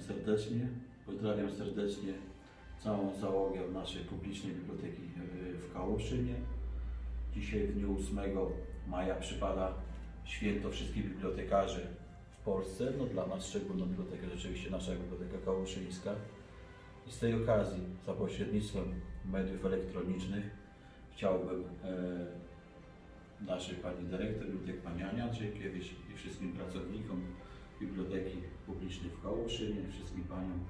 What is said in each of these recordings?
serdecznie. Pozdrawiam serdecznie całą załogę naszej publicznej biblioteki e, w Kałuszynie. Dzisiaj w dniu 8 maja przypada święto wszystkich bibliotekarzy w Polsce. No dla nas szczególną bibliotekę rzeczywiście nasza Biblioteka Kałuszyńska. I z tej okazji za pośrednictwem mediów elektronicznych chciałbym e, naszej pani dyrektor Biblioteki Pani Ania Andrzejkiewicz i wszystkim pracownikom Biblioteki Publicznej w Kałuszynie, wszystkim paniom,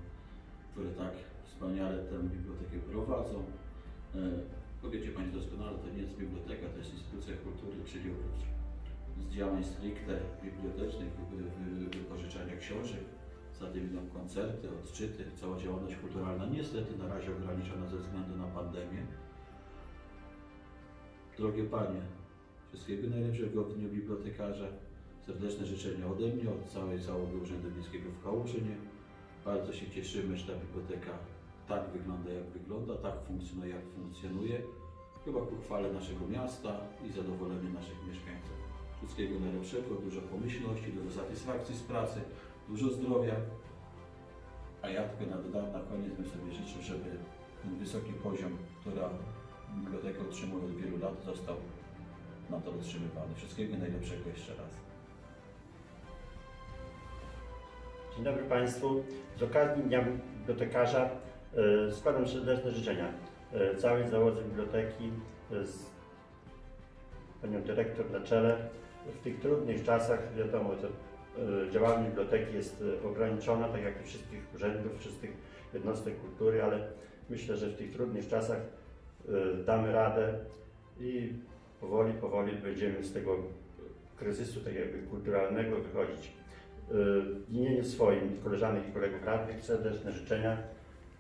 które tak wspaniale tę bibliotekę prowadzą. E, bo wiecie Państwo doskonale, to nie jest biblioteka, to jest instytucja kultury, czyli oprócz z działań stricte bibliotecznych, wy- wy- wypożyczania książek, za tym idą koncerty, odczyty, cała działalność kulturalna niestety na razie ograniczona ze względu na pandemię. Drogie Panie, wszystkiego najlepszego w Dniu Bibliotekarza. Serdeczne życzenia ode mnie, od całej załogi Urzędu Miejskiego w Kałuszynie. Bardzo się cieszymy, że ta biblioteka tak wygląda jak wygląda, tak funkcjonuje jak funkcjonuje. Chyba ku chwale naszego miasta i zadowoleniu naszych mieszkańców. Wszystkiego najlepszego, dużo pomyślności, dużo satysfakcji z pracy, dużo zdrowia. A ja tylko na, doda- na koniec bym sobie życzył, żeby ten wysoki poziom, który biblioteka utrzymuje od wielu lat, został nadal utrzymywany. Wszystkiego najlepszego jeszcze raz. Dzień dobry Państwu. Z okazji Dnia Bibliotekarza e, składam serdeczne życzenia e, całej załodze biblioteki e, z Panią Dyrektor na czele. W tych trudnych czasach wiadomo, że działalność biblioteki jest ograniczona, tak jak i wszystkich urzędów, wszystkich jednostek kultury, ale myślę, że w tych trudnych czasach damy radę i powoli, powoli będziemy z tego kryzysu tak jakby kulturalnego wychodzić. W imieniu swoim, koleżanek i kolegów radnych serdeczne życzenia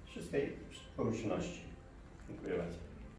wszystkiej pomyślności. Dziękuję bardzo.